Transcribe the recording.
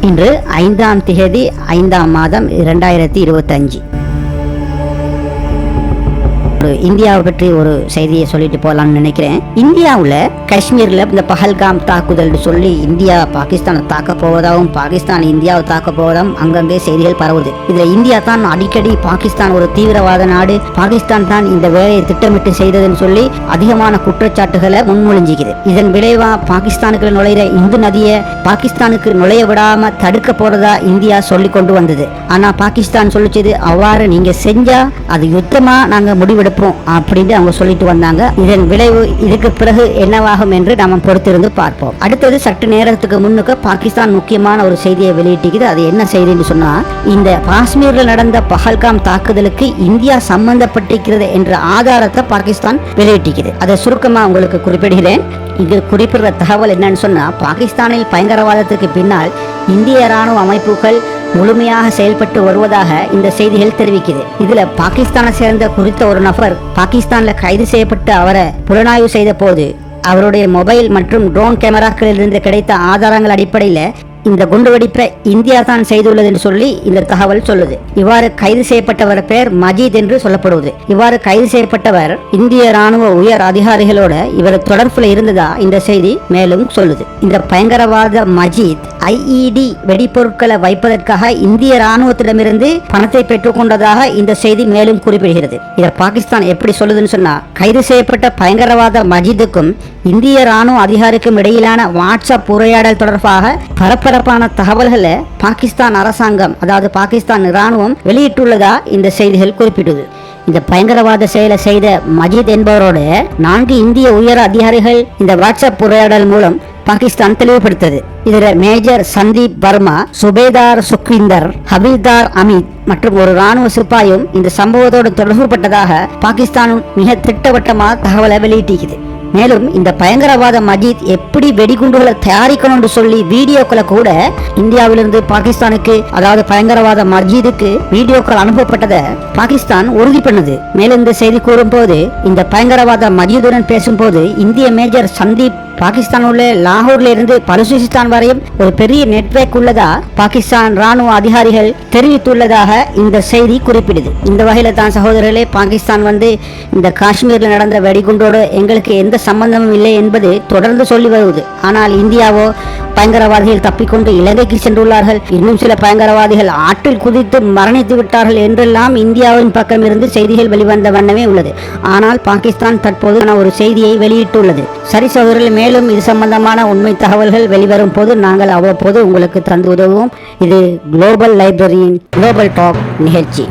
இன்று ஐந்தாம் திகதி ஐந்தாம் மாதம் இரண்டாயிரத்தி இருபத்தஞ்சு. ஒரு இந்தியாவை பற்றி ஒரு செய்தியை சொல்லிட்டு போகலாம்னு நினைக்கிறேன். இந்தியாவில் காஷ்மீரில் இந்த பஹல்காம் தாக்குதல் சொல்லி இந்தியா பாகிஸ்தானை தாக்க போவதாகவும் பாகிஸ்தான் இந்தியாவை தாக்க போவதாகவும் அங்கங்கே செய்திகள் பரவுது. இதில் இந்தியா தான் அடிக்கடி பாகிஸ்தான் ஒரு தீவிரவாத நாடு. பாகிஸ்தான் தான் இந்த வேலையை திட்டமிட்டு செய்ததுன்னு சொல்லி அதிகமான குற்றச்சாட்டுகளை முன்மொழிஞ்சிக்குது. இதன் விளைவா பாகிஸ்தானுக்கு நுழையிற இந்து நதியை பாகிஸ்தானுக்கு நுழைய விடாம தடுக்க போறதா இந்தியா சொல்லி கொண்டு வந்தது. ஆனால் பாகிஸ்தான் சொல்லிச்சது அவ்வாறு நீங்கள் செஞ்சால் அது யுத்தமாக நாங்கள் முடிவெடுப்போம் அப்படின்னு அவங்க சொல்லிட்டு வந்தாங்க. இதன் விளைவு இதுக்கு பிறகு என்னவாகும் என்று நாம் பொறுத்திருந்து பார்ப்போம். அடுத்தது சற்று நேரத்துக்கு முன்னுக்கு பாகிஸ்தான் முக்கியமான ஒரு செய்தியை வெளியிட்டிருக்குது. அது என்ன செய்தின்னு சொன்னால் இந்த காஷ்மீரில் நடந்த பஹல்காம் தாக்குதலுக்கு இந்தியா சம்பந்தப்பட்டிருக்கிறது என்ற ஆதாரத்தை பாகிஸ்தான் வெளியிட்டிருக்குது. அதை சுருக்கமாக உங்களுக்கு குறிப்பிடுகிறேன். இது குறிப்பிடுற தகவல் என்னன்னு சொன்னால் பாகிஸ்தானில் பயங்கரவாதத்துக்கு பின்னால் இந்திய ராணுவ அமைப்புகள் முழுமையாக செயல்பட்டு வருவதாக இந்த செய்திகள் தெரிவிக்குது. இதுல பாகிஸ்தானை சேர்ந்த குறித்த ஒரு நபர் பாகிஸ்தான்ல கைது செய்யப்பட்டு அவரை புலனாய்வு செய்த போது அவருடைய மொபைல் மற்றும் ட்ரோன் கேமராக்களிலிருந்து கிடைத்த ஆதாரங்கள் அடிப்படையில் இந்த குண்டுவெடிப்பை இந்தியா தான் செய்துள்ளது என்று சொல்லி இந்த தகவல் சொல்லுது. இவ்வாறு கைது செய்யப்பட்டவர் பெயர் மஜீத் என்று சொல்லப்படுவது. இவ்வாறு கைது செய்யப்பட்டவர் இந்திய ராணுவ உயர் அதிகாரிகளோட இவர் தொடர்புல இருந்ததா இந்த செய்தி மேலும் சொல்லுது. இந்த பயங்கரவாத மஜீத் ஐஇடி வெடிப்பொருட்களை வைப்பதற்காக இந்திய ராணுவத்திடமிருந்து பணத்தை பெற்றுக்கொண்டதாக இந்த செய்தி மேலும் குறிப்பிடுகிறது. இதை பாகிஸ்தான் எப்படி சொல்லுதுன்னு சொன்னா கைது செய்யப்பட்ட பயங்கரவாத மஜீதுக்கும் இந்திய ராணுவ அதிகாரிக்கும் இடையிலான வாட்ஸ்அப் உரையாடல் தொடர்பாக பரபரப்பான தகவல்களை பாகிஸ்தான் அரசாங்கம் அதாவது பாகிஸ்தான் ராணுவம் வெளியிட்டுள்ளதா இந்த செய்திகள் குறிப்பிடுது. இந்த பயங்கரவாத செயலை செய்த மஜீத் என்பவரோடு நான்கு இந்திய உயர் அதிகாரிகள் இந்த வாட்ஸ்அப் உரையாடல் மூலம் பாகிஸ்தான் தெளிவுபடுத்தது. இதுல மேஜர் சந்தீப் வர்மா சுபேதார் சுக்விந்தர் ஹபீர்தார் அமித் மற்றும் ஒரு ராணுவ சிப்பாயும் இந்த சம்பவத்தோடு தொடர்புபட்டதாக பாகிஸ்தான் மிக திட்டவட்டமாக தகவலை வெளியிட்டிருக்குது மேலும் இந்த பயங்கரவாத மஜீத் எப்படி வெடிகுண்டுகளை தயாரிக்கணும்னு சொல்லி வீடியோக்களை கூட இந்தியாவிலிருந்து பாகிஸ்தானுக்கு அதாவது பயங்கரவாத மஜீதுக்கு வீடியோக்கள் அனுப்பப்பட்டதை பாகிஸ்தான் உறுதி பண்ணது. மேலும் இந்த செய்தி கூறும்போது இந்த பயங்கரவாத மஜீதுடன் பேசும்போது இந்திய மேஜர் சந்தீப் பாகிஸ்தான் உள்ள லாகூர்ல இருந்து பலுசிஸ்தான் வரையும் ஒரு பெரிய நெட்வொர்க் உள்ளதா பாகிஸ்தான் ராணுவ அதிகாரிகள் தெரிவித்துள்ளதாக இந்த செய்தி குறிப்பிடுது. இந்த வகையில தான் சகோதரர்களே பாகிஸ்தான் வந்து இந்த காஷ்மீர்ல நடந்த வெடிகுண்டோடு எங்களுக்கு எந்த சம்பந்தமும் இல்லை என்பது தொடர்ந்து சொல்லி வருவது. ஆனால் இந்தியாவோ பயங்கரவாதிகள் தப்பிக்கொண்டு இலங்கைக்கு சென்றுள்ளார்கள். இன்னும் சில பயங்கரவாதிகள் ஆற்றில் குதித்து மரணித்து விட்டார்கள் என்றெல்லாம் இந்தியாவின் பக்கம் இருந்து செய்திகள் வெளிவந்த வண்ணமே உள்ளது. ஆனால் பாகிஸ்தான் தற்போது ஒரு செய்தியை வெளியிட்டுள்ளது. சரி சகோதரர்கள் மேலும் இது சம்பந்தமான உண்மை தகவல்கள் வெளிவரும் போது நாங்கள் அவ்வப்போது உங்களுக்கு தந்து உதவுவோம். இது குளோபல் லைப்ரரியின் குளோபல் டாக் நிகழ்ச்சி.